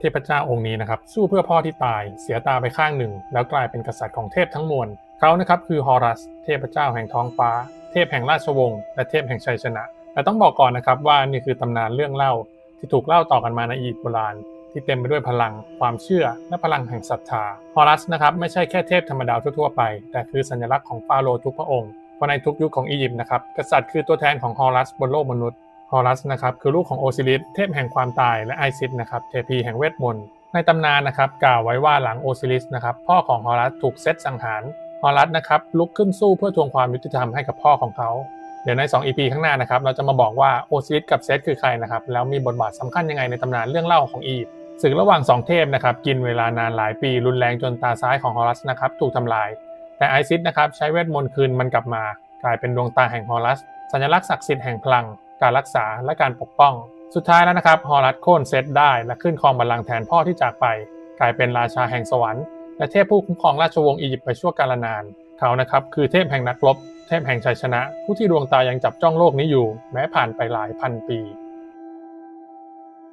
เทพเจ้าองค์นี้นะครับสู้เพื่อพ่อที่ตายเสียตาไปข้างหนึ่ง แล้วกลายเป็นกษัตริย์ของเทพทั้งมวลเขานะครับคือฮอรัส เทพเจ้าแห่งท้องฟ้า เทพแห่งราชวงศ์และเทพแห่งชัยชนะแต่ต้องบอกก่อนนะครับว่านี่คือตำนานเรื่องเล่า ที่ถูกเล่าต่อกันมาในอียิปต์โบราณ ที่เต็มไปด้วยพลัง ความเชื่อ และพลังแห่งศรัทธาฮอรัสนะครับไม่ใช่แค่เทพธรรมดาทั่วๆไป แต่คือสัญลักษณ์ของฟาโรห์ทุกพระองค์เพราะในทุกยุคของอียิปต์นะครับกษัตริย์คือตัวแทนของฮอรัสบนโลกมนุษย์ ฮอรัสนะครับคือลูกของโอซิริสเทพแห่งความตายและไอซิสนะครับเทพีแห่งเวทมนต์ในตำนานนะครับกล่าวไว้ว่าหลังโอซิริสนะครับพ่อของฮอรัสถูกเซตสังหารฮอรัสนะครับลุกขึ้นสู้เพื่อทวงความยุติธรรมให้กับพ่อของเขา เดี๋ยวใน 2 EP ข้างหน้านะครับเราจะมาบอกว่าโอซิริสกับเซตคือใครนะครับแล้วมีบทบาทสำคัญยังไงในตำนานเรื่องเล่าของอียิปต์ศึกระหว่าง 2 เทพนะครับกินเวลานานหลายปีรุนแรงจนตาซ้ายของฮอรัสนะครับถูกทำลาย แต่ไอซิสนะครับใช้เวทมนต์คืนมันกลับมา กลายเป็นดวงตาแห่งฮอรัสสัญลักษณ์ศักดิ์สิทธิ์แห่งพลัง การรักษาและการปกป้อง สุดท้ายแล้วนะครับฮอรัสโค่นเซตได้และขึ้นครองบัลลังก์แทนพ่อที่จากไป กลายเป็นราชาแห่งสวรรค์และเทพผู้คุ้มครองราชวงศ์อียิปต์ไปชั่วกาลนาน เขานะครับคือเทพแห่งนักรบ เทพแห่งชัยชนะ ผู้ที่ดวงตายังจับจ้องโลกนี้อยู่ แม้ผ่านไปหลายพันปี